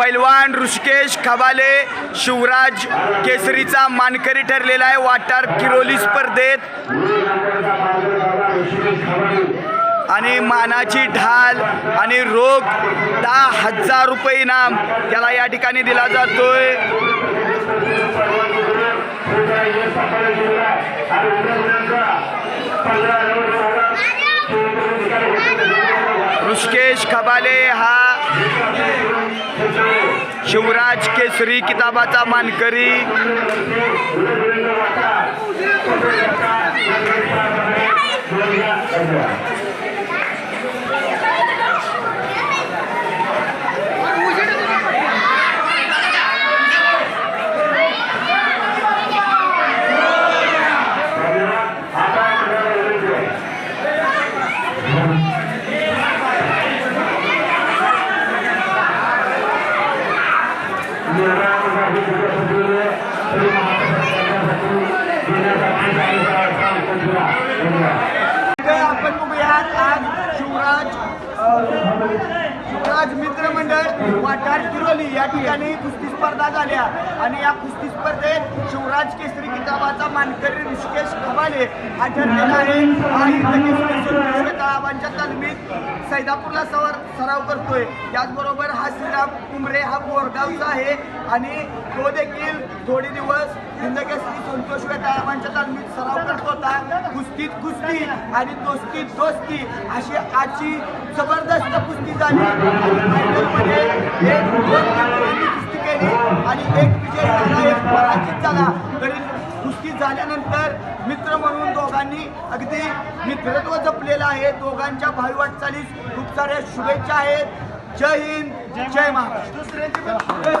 पैलवान ऋषिकेश खबाले शिवराज केसरीचा मानकरी ठरलेला आहे. वाटार किरोली स्पर्धेत आणि मानाची ढाल आणि रोग दहा हजार रुपये इनाम त्याला या ठिकाणी दिला जातोय. ऋषिकेश खबाले हा शिवराज केसरी किताबाचा मानकरी. आपण बघूयात आज शिवराज शिवराज मित्र मंडळ वाटार किरोली या ठिकाणी कुस्ती स्पर्धा झाल्या. आणि या कुस्ती स्पर्धेत शिवराज केसरी किताबाचा मानकरी ऋषिकेश खवाले हा ठरलेला आहे हा मी सैदापूरला सवर सराव करतोय. त्याचबरोबर हा श्रीराम कुंबरे हा बोरगावचा आहे. आणि तो देखील थोडे दिवस हिंदकेसरी संतोष तळावांच्या तालमीत सराव करत होता कुस्तीत कुस्ती आणि दोस्तीत दोस्ती अशी आजची जबरदस्त कुस्ती झाली. आणि फायनलमध्ये एक कुस्ती केली आणि एक विजय झाला. एक पराजित झाला. झाल्यानंतर मित्र म्हणून दोघांनी अगदी मित्रत्व जपलेलं आहे. दोघांच्या भावी वाटचालीस खूप साऱ्या शुभेच्छा आहेत. जय हिंद. जय महाराष्ट्र.